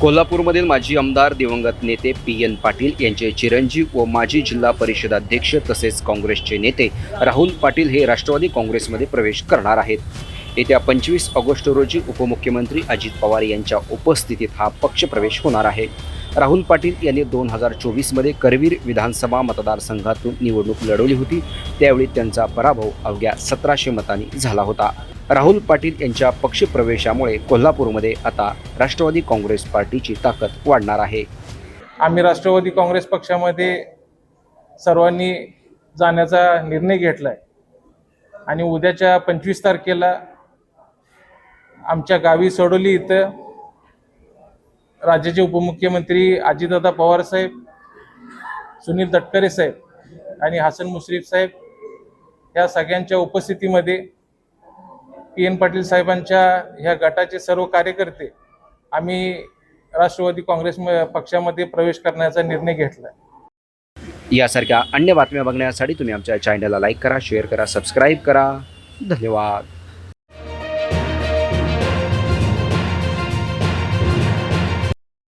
कोल्हापूरमधील माजी आमदार दिवंगत नेते पी एन पाटील यांचे चिरंजीव व माजी जिल्हा परिषदाध्यक्ष तसेच काँग्रेसचे नेते राहुल पाटील हे राष्ट्रवादी काँग्रेसमध्ये प्रवेश करणार आहेत. येत्या पंचवीस ऑगस्ट रोजी उपमुख्यमंत्री अजित पवार यांच्या उपस्थितीत हा पक्षप्रवेश होणार आहे. राहुल पाटील यांनी दोन हजार चोवीसमध्ये करवीर विधानसभा मतदारसंघातून निवडणूक लढवली होती. त्यावेळी त्यांचा पराभव अवघ्या सतराशे मतांनी झाला होता. राहुल पाटील यांच्या पक्षप्रवेशामुळे कोल्हापूरमध्ये आता राष्ट्रवादी काँग्रेस पार्टीची ताकद वाढणार आहे. आम्ही राष्ट्रवादी काँग्रेस पक्षामध्ये सर्वांनी जाण्याचा निर्णय घेतला आहे आणि उद्याच्या पंचवीस तारखेला आमच्या गावी सोडवली इथं राज्याचे उपमुख्यमंत्री अजितदादा पवार साहेब सुनील तटकरे साहेब आणि हसन मुश्रीफ साहेब या सगळ्यांच्या उपस्थितीमध्ये पी एन पाटील साहेबांच्या ह्या गटाचे सर्व कार्यकर्ते आम्ही राष्ट्रवादी काँग्रेस पक्षामध्ये प्रवेश करण्याचा निर्णय घेतला. यासारख्या अन्य बातम्या बघण्यासाठी तुम्ही आमच्या चॅनलला लाईक करा शेअर करा सबस्क्राईब करा. धन्यवाद.